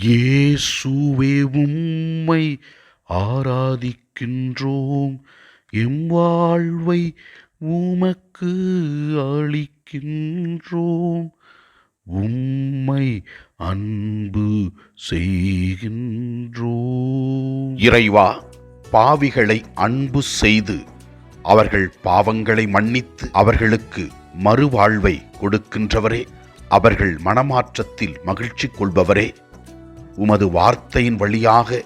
இயேசுவே உம்மை ஆராதிக்கின்றோம். எம் வாழ்வை உமக்கு அளிக்கின்றோம். உம்மை அன்பு செய்கின்றோம். இறைவா பாவிகளை அன்பு செய்து அவர்கள் பாவங்களை மன்னித்து அவர்களுக்கு மறுவாழ்வை கொடுக்கின்றவரே. அவர்கள் மனமாற்றத்தில் மகிழ்ச்சி கொள்பவரே. உமது வார்த்தையின் வழியாக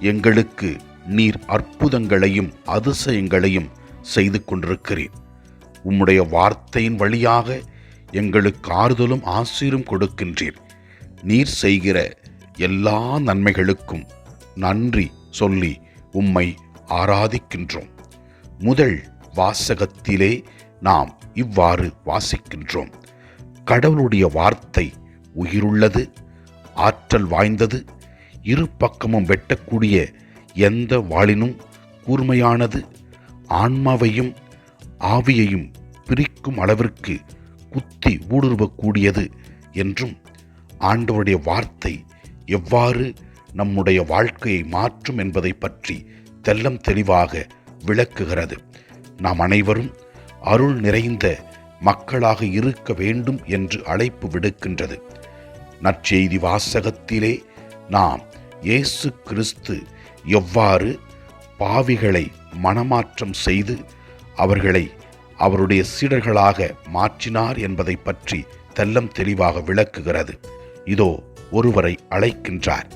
எங்களுக்கு நீர் அற்புதங்களையும் அதிசயங்களையும் செய்து கொண்டிருக்கிறீர். உம்முடைய வார்த்தையின் வழியாக எங்களுக்கு ஆறுதலும் ஆசீரும் கொடுக்கின்றீர். நீர் செய்கிற எல்லா நன்மைகளுக்கும் நன்றி சொல்லி உம்மை ஆராதிக்கின்றோம். முதல் வாசகத்திலே நாம் இவ்வாறு வாசிக்கின்றோம். கடவுளுடைய வார்த்தை உயிருள்ளது ஆற்றல் வாய்ந்தது. இரு பக்கமும் வெட்டக்கூடிய எந்த வாளினும் கூர்மையானது. ஆன்மாவையும் ஆவியையும் பிரிக்கும் அளவிற்கு குத்தி ஊடுருவக்கூடியது என்றும் ஆண்டவருடைய வார்த்தை எவ்வாறு நம்முடைய வாழ்க்கையை மாற்றும் என்பதை பற்றி தெல்லம் தெளிவாக விளக்குகிறது. நாம் அனைவரும் அருள் நிறைந்த மக்களாக இருக்க வேண்டும் என்று அழைப்பு விடுக்கின்றது. நற்செய்தி வாசகத்திலே நாம் இயேசு கிறிஸ்து எவ்வாறு பாவிகளை மனமாற்றம் செய்து அவர்களை அவருடைய சீடர்களாக மாற்றினார் என்பதை பற்றி தெல்லம் தெளிவாக விளக்குகிறது. இதோ ஒருவரை அழைக்கின்றார்.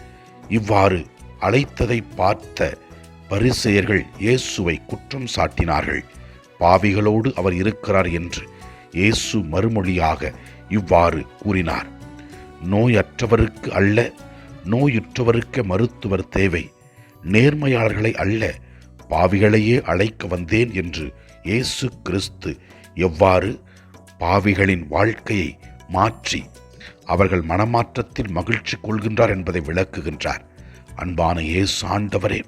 இவ்வாறு அழைத்ததை பார்த்த பரிசெயர்கள் இயேசுவை குற்றம் சாட்டினார்கள். பாவிகளோடு அவர் இருக்கிறார் என்று இயேசு மறுமொழியாக இவ்வாறு கூறினார். நோயற்றவருக்கு அல்ல நோயுற்றவருக்கு மருத்துவர் தேவை. நேர்மையாளர்களை அல்ல பாவிகளையே அழைக்க வந்தேன் என்று இயேசு கிறிஸ்து எவ்வாறு பாவிகளின் வாழ்க்கையை மாற்றி அவர்கள் மனமாற்றத்தில் மகிழ்ச்சி கொள்கின்றார் என்பதை விளக்குகின்றார். அன்பான இயேசு ஆண்டவரே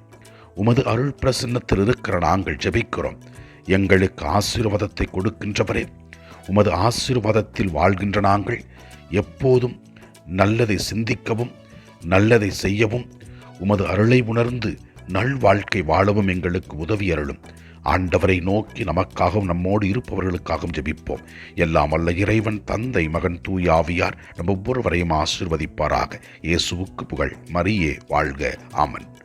உமது அருள் பிரசன்னத்தில் இருக்கிற நாங்கள் ஜெபிக்கிறோம். எங்களுக்கு ஆசீர்வாதத்தை கொடுக்கின்றவரே உமது ஆசீர்வாதத்தில் வாழ்கின்ற நாங்கள் எப்போதும் நல்லதை சிந்திக்கவும் நல்லதை செய்யவும் உமது அருளை உணர்ந்து நல் வாழ்க்கை வாழவும் எங்களுக்கு உதவி அருளும் ஆண்டவரை நோக்கி நமக்காகவும் நம்மோடு இருப்பவர்களுக்காகவும் ஜெபிப்போம். எல்லாம் வல்ல இறைவன் தந்தை மகன் தூயாவியார் நம் ஒவ்வொருவரையும் ஆசிர்வதிப்பாராக. இயேசுவுக்கு புகழ். மரியே வாழ்க. ஆமன்.